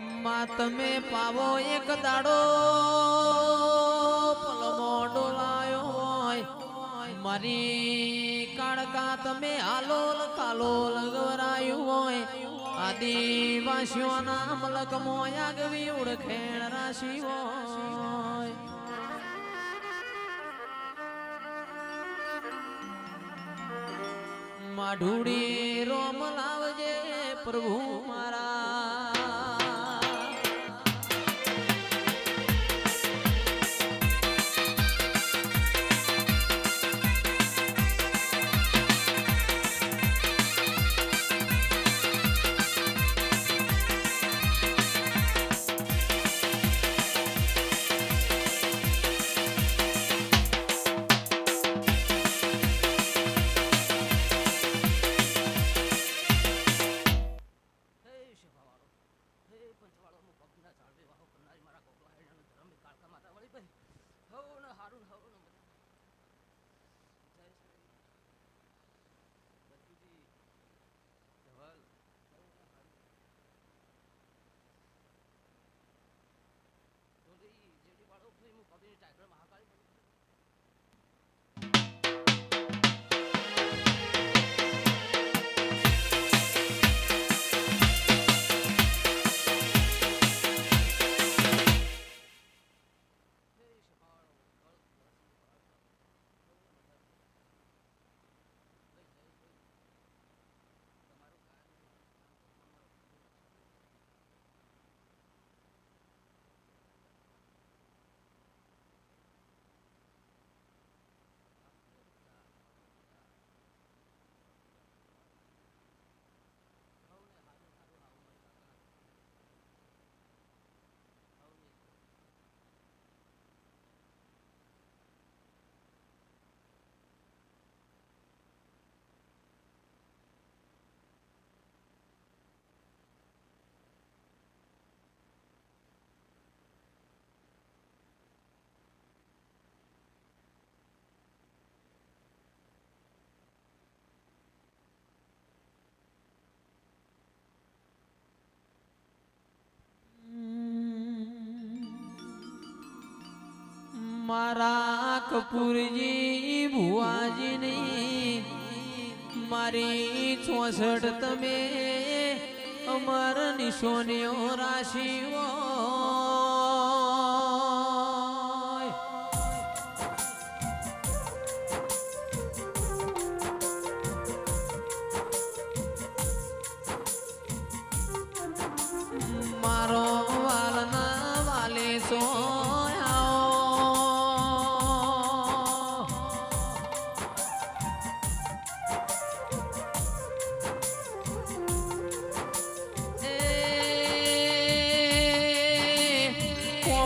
માં તમે પાવો એક દાડો પલમો ડોલાયો હોય. મારી કાળકા તમે આલોલ કાલોલ ગવરાયું હોય. આદિવાસીઓના મલક મોયાગવી ઉડખેણ રાશી હોય. માઢુડી રોમ લાવજે પ્રભુ મારા. controlador મારા કપૂરજી ભુવાજીની. મારી ચોસઠ તમે અમર નિશોનીઓ રાશિ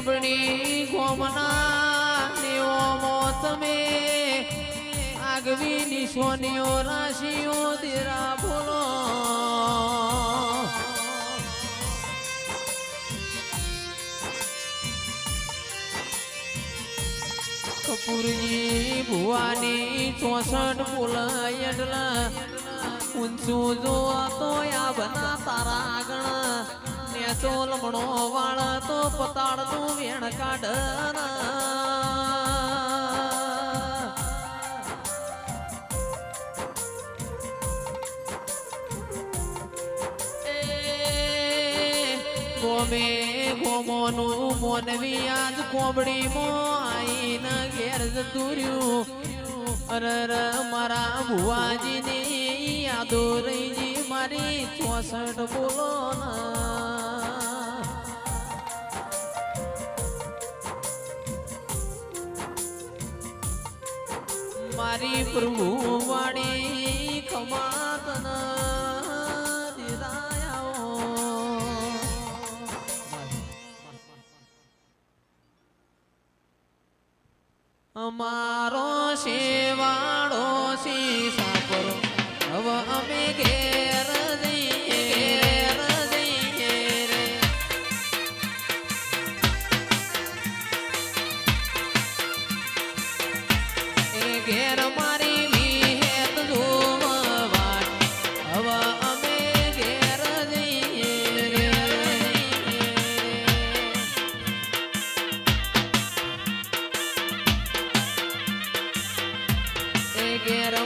કોબણી ગોમના નિયમો તમે. આગવી નિશોનીઓ રાશિઓ દેરા બોલો. કપૂરજી ભુવાની ચોસઠ બોલાયડલા ઊંચું જોવા તો આ બધા તારા આગળ નેચો લમણો તો પતાળનું વેણ કાઢ ગોમે ગોમોનું મોનવી આજ કોબડી મો આઈને ઘેર અરર, મારા ભુવાજીની યાદો મારી ચોસઠ બોલો ના મારી પ્રભુ વાણી ખમાત અમારો સેવાડો શીશ quiero